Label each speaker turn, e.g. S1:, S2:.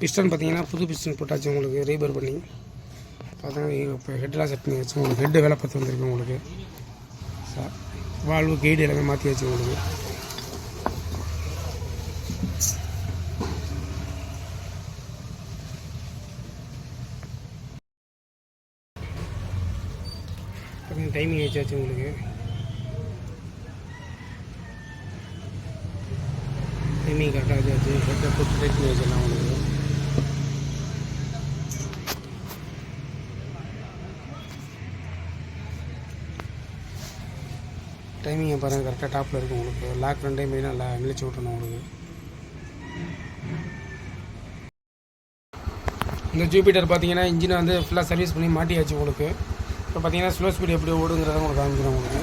S1: Piston பார்த்தீங்கன்னா புது piston போட்டாச்சு உங்களுக்கு ரீபர் பண்ணி. பார்த்தீங்கன்னா இப்போ ஹெட்லாம் செட் பண்ணி வச்சு உங்களுக்கு ஹெட்டு வேலை பார்த்து வந்திருக்கு உங்களுக்கு. சார் வால்வு கைடு எல்லாமே மாற்றியாச்சு உங்களுக்கு. டைமிங் ஆச்சாச்சு உங்களுக்கு. டைமிங் கரெக்டாக வச்சாச்சு ஹெட்டை போட்டு டைட் பண்ணி வச்சிடலாம் உங்களுக்கு. டைமிங்கை பாருங்கள் கரெக்டாக டாப்பில் இருக்கும் உங்களுக்கு. லாக் ரெண்டே மெயினாக நல்லா இழிச்சு விட்டணும் உங்களுக்கு. இந்த ஜூபிட்டர் பார்த்தீங்கன்னா இன்ஜினை வந்து ஃபுல்லாக சர்வீஸ் பண்ணி மாட்டியாச்சு உங்களுக்கு. இப்போ பார்த்தீங்கன்னா ஸ்லோ ஸ்பீடு எப்படி ஓடுங்கிறத உங்களுக்கு காமிக்கிறேன் உங்களுக்கு.